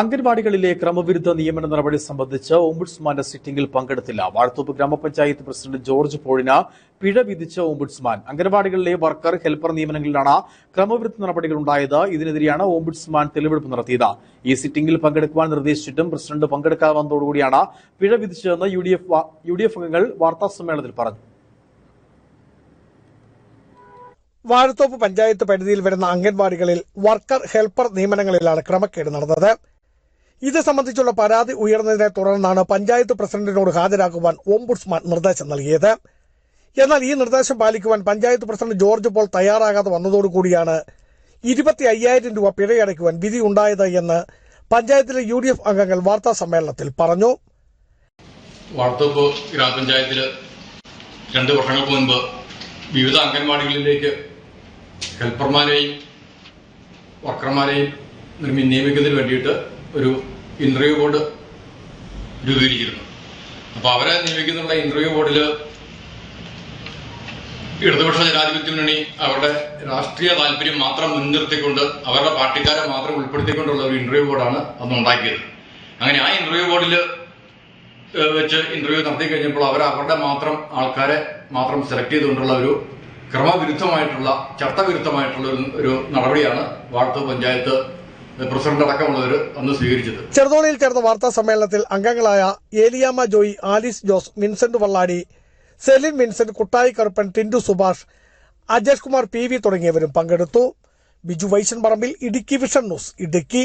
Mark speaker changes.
Speaker 1: അംഗൻവാടികളിലെ ക്രമവിരുദ്ധ നിയമന നടപടി സംബന്ധിച്ച് ഓംബുഡ്സ്മാന്റെ സിറ്റിംഗിൽ പങ്കെടുത്തില്ല. വാഴത്തോപ്പ് ഗ്രാമപഞ്ചായത്ത് പ്രസിഡന്റ് ജോർജ് പോളിന് പിഴ വിധിച്ച ഓംബുഡ്സ്മാൻ. അംഗൻവാടികളിലെ വർക്കർ ഹെൽപ്പർ നിയമനങ്ങളിലാണ് ക്രമവിരുദ്ധ നടപടികൾ ഉണ്ടായത് ഇതിനെതിരെയാണ് ഓംബുഡ്സ്മാൻ തെളിവെടുപ്പ് നടത്തിയത്. ഈ സിറ്റിംഗിൽ പങ്കെടുക്കുവാൻ നിർദ്ദേശിച്ചിട്ടും പ്രസിഡന്റ് പങ്കെടുക്കാതെ വന്നതോടുകൂടിയാണ് പിഴ വിധിച്ചതെന്ന് U D F U D F അംഗങ്ങൾ വാർത്താസമ്മേളനത്തിൽ പറഞ്ഞു.
Speaker 2: വാഴത്തോപ്പ് പഞ്ചായത്ത് പരിധിയിൽ വരുന്ന അംഗൻവാടികളിൽ വർക്കർ ഹെൽപ്പർ നിയമനങ്ങളിലാണ് ക്രമക്കേട് നടന്നത്. ഇത് സംബന്ധിച്ചുള്ള പരാതി ഉയർന്നതിനെ തുടർന്നാണ് പഞ്ചായത്ത് പ്രസിഡന്റിനോട് ഹാജരാക്കുവാൻ ഓംബുഡ്സ്മാൻ നിർദ്ദേശം നൽകിയത്. എന്നാൽ ഈ നിർദ്ദേശം പാലിക്കുവാൻ പഞ്ചായത്ത് പ്രസിഡന്റ് ജോർജ് പോൾ തയ്യാറാകാതെ വന്നതോടുകൂടിയാണ് ഇരുപത്തി അയ്യായിരം രൂപ പിഴയടയ്ക്കുവാൻ വിധി ഉണ്ടായത് എന്ന് പഞ്ചായത്തിലെ യു ഡി എഫ് അംഗങ്ങൾ വാർത്താ സമ്മേളനത്തിൽ പറഞ്ഞു.
Speaker 3: വാർത്തോപ്പ് ഗ്രാമപഞ്ചായത്തിൽ രണ്ട് വർഷങ്ങൾക്ക് മുൻപ് വിവിധ അംഗൻവാടികളിലേക്ക് ഹെൽപ്പർമാരെയും വർക്കർമാരെയും നിയമിക്കുന്നതിന് വേണ്ടിയിട്ട് ഒരു ഇന്റർവ്യൂ ബോർഡ് രൂപീകരിച്ചിരുന്നു. അപ്പോൾ അവരെ നിയമിക്കുന്നുള്ള ഇന്റർവ്യൂ ബോർഡിൽ ഇടതുപക്ഷ ജനാധിപത്യ മുന്നണി അവരുടെ രാഷ്ട്രീയ താല്പര്യം മാത്രം മുൻനിർത്തിക്കൊണ്ട് അവരുടെ പാർട്ടിക്കാരെ മാത്രം ഉൾപ്പെടുത്തിക്കൊണ്ടുള്ള ഒരു ഇന്റർവ്യൂ ബോർഡാണ് അന്ന് ഉണ്ടാക്കിയത്. അങ്ങനെ ആ ഇന്റർവ്യൂ ബോർഡിൽ വെച്ച് ഇന്റർവ്യൂ നടത്തി കഴിഞ്ഞപ്പോൾ അവർ അവരുടെ മാത്രം ആൾക്കാരെ മാത്രം സെലക്ട് ചെയ്തുകൊണ്ടുള്ള ഒരു ക്രമവിരുദ്ധമായിട്ടുള്ള ചട്ടവിരുദ്ധമായിട്ടുള്ള ഒരു ഒരു നടപടിയാണ് വാർത്ത പഞ്ചായത്ത്
Speaker 2: ചെറുതോണിയിൽ ചേർന്ന വാർത്താ സമ്മേളനത്തിൽ അംഗങ്ങളായ Eliyamma Joy Alice Jose Vincent Valladi Celine Vincent Kuttayi Karuppan Tindu Subhash Ajesh Kumar P തുടങ്ങിയവരും പങ്കെടുത്തു. Biju Vaishan Parambil Idukki vision news Idukki.